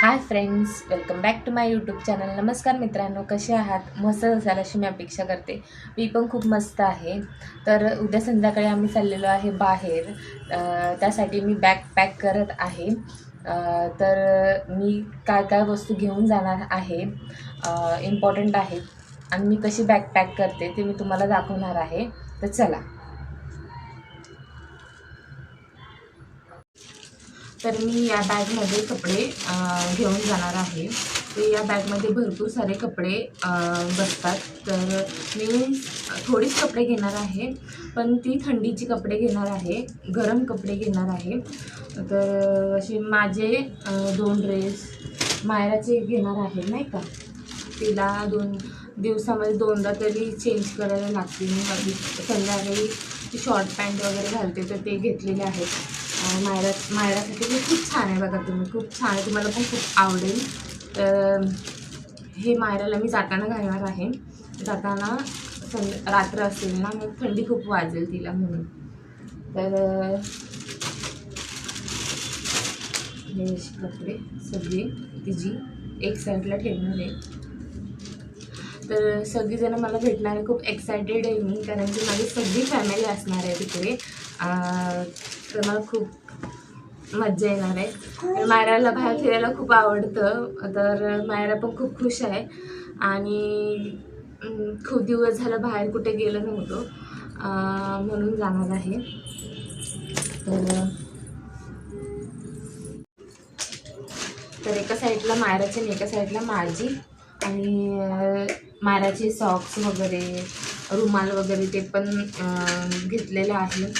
Hi friends welcome back to my YouTube channel नमस्कार मित्रांनो कसे आहात? मस्त असाल अशी मी अपेक्षा करते. मी पण खूप मस्त आहे. तर उद्या संध्याकाळी आम्ही चाललेलो आहे बाहेर. त्यासाठी मी बॅग पॅक करत आहे. तर मी काय काय वस्तू घेऊन जाणार आहे इम्पॉर्टंट आहेत. आणि मी कशी बॅग पॅक करते ते मी तुम्हाला दाखवणार आहे. तर चला. तर मी या बॅगमध्ये कपडे घेऊन जाणार आहे. तर या बॅगमध्ये भरपूर सारे कपडे बसतात. तर मी थोडीच कपडे घेणार आहे पण ती थंडीची कपडे घेणार आहे गरम कपडे घेणार आहे. तर असे माझे दोन ड्रेस मायराचे घेणार आहे नाही का? तिला दोन दिवसामध्ये दोनदा तरी चेंज करायला लागते मी माझी संध्याकाळी शॉर्ट पॅन्ट वगैरे घालते तर ते घेतलेले आहेत. मायरा मायरासाठी मी खूप छान आहे बघा तुम्ही. खूप छान आहे. तुम्हाला पण खूप आवडेल. तर हे मायराला मी जाताना घालणार आहे. जाताना थंड रात्र असेल ना मग थंडी खूप वाजेल तिला म्हणून. तर हे कपडे सगळी तिची एक साईडला ठेवणार आहे. तर सगळीजणं मला भेटणार आहे. खूप एक्सायटेड आहे मी कारण की माझी सगळी फॅमिली असणार आहे तिकडे. तर मला खूप मज्जा येणार आहे. मायराला बाहेर फिरायला खूप आवडतं. तर मायरा पण खूप खुश आहे. आणि खूप दिवस झालं बाहेर कुठे गेलं नव्हतो. म्हणून जाणार आहे. तर तर एका साईडला मायराची आणि एका साईडला माझी. आणि मायराचे सॉक्स वगैरे रुमाल वगैरे ते पण घेतलेलं आहे.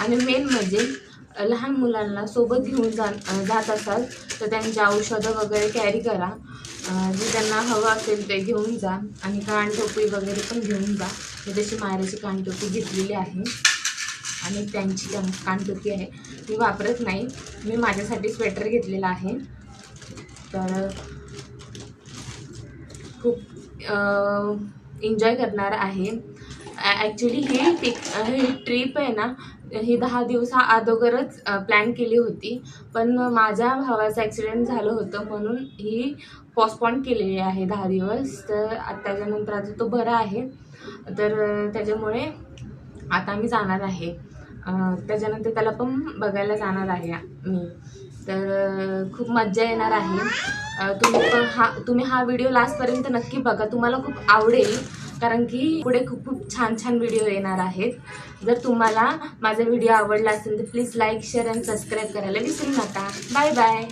आणि मेन म्हणजे लहान मुलांना सोबत घेऊन जा जात असाल तर त्यांची औषधं वगैरे कॅरी. करा जे त्यांना हवं असेल ते घेऊन जा. आणि कानटोपी वगैरे पण घेऊन जा. मी तशी मायराची कानटोपी घेतलेली आहे. आणि त्यांची कान कानटोपी आहे. मी वापरत नाही. मी माझ्यासाठी स्वेटर घेतलेला आहे. तर खूप एन्जॉय करणार आहे. ॲक्च्युली ही पिक ही ट्रिप आहे ना ही दहा दिवसा अगोदरच प्लॅन केली होती. पण माझ्या भावाचं ॲक्सिडेंट झालं होतं म्हणून ही पोस्टपॉन केलेली आहे दहा दिवस. तर त्याच्यानंतर आता तो बरा आहे. तर त्याच्यामुळे आता मी जाणार आहे. त्याच्यानंतर त्याला पण बघायला जाणार आहे मी. तर खूप मज्जा येणार आहे. तुम्ही पण हा तुम्ही हा व्हिडिओ लास्टपर्यंत नक्की बघा. तुम्हाला खूप आवडेल. कारण की पुढे खूप खूप छान छान व्हिडिओ येणार आहेत. जर तुम्हाला माझा व्हिडिओ आवडला असेल तर प्लीज लाईक शेअर आणि सबस्क्राईब करायला विसरू नका. Bye bye